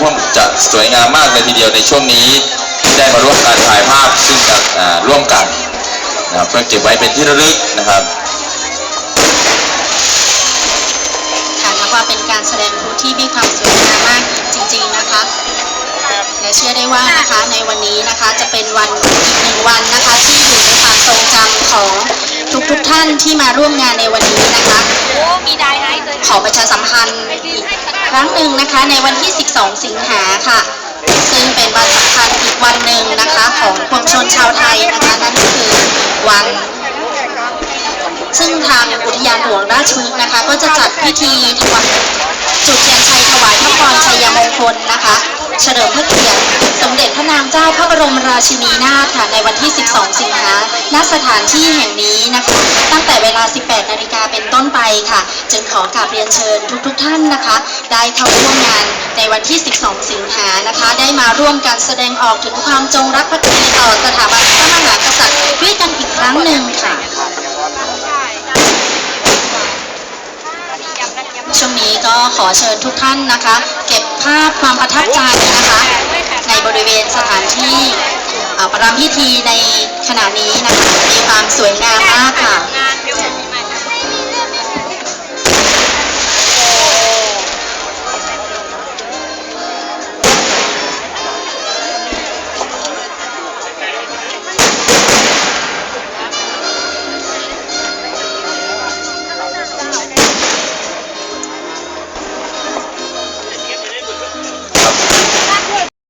ร่วมจะสวยงามมากเลยทีเดียวในช่วงนี้ที่ได้มาร่วมการถ่ายภาพซึ่งกันร่วมกันนะครับเพื่อเก็บไว้เป็นที่ระลึกนะครับค่ะนับว่าเป็นการแสดงพลุที่มีความสวยงามมากจริง ๆนะคะ และเชื่อได้ว่านะคะในวันนี้นะคะจะเป็นวันอีกหนึ่งวันนะคะที่อยู่ในความทรงจำของทุกๆท่านที่มาร่วมงานในวันนี้นะคะ ขอประชาสัมพันธ์อีกครั้งหนึ่งนะคะ ในวันที่ 12 สิงหาค่ะ ซึ่งเป็นวันสำคัญอีกวันหนึ่งนะคะ ของปวงชนชาวไทยนะคะนั่นคือวัน ซึ่งทางอุทยานหลวงราชพฤกษ์นะคะ ก็จะจัดพิธีถวายจุดเทียนชัยถวายพระพรชัยมงคลนะคะ เฉลิมพระเกียรติสมเด็จพระนางเจ้าพระบรมราชินีนาถค่ะในวันที่ 12 สิงหาณสถานที่แห่งนี้นะคะ ตั้งแต่เวลา 18 นาฬิกาเป็นต้นไปค่ะ จึงขอกราบเรียนเชิญทุกๆทท่านนะคะ ได้เข้าร่วมงานในวันที่ 12 สิงหานะคะ ได้มาร่วมกันแสดงออกถึงความจงรักภักดีต่อสถาบันพระมหากษัตริย์ด้วยกันอีกครั้งหนึ่งค่ะช่วงนี้ก็ขอเชิญทุกท่านนะคะ เก็บ ภาพความประทับใจนะคะในบริเวณสถานที่ประรำพิธีในขณะนี้นะคะมีความสวยงามมากค่ะ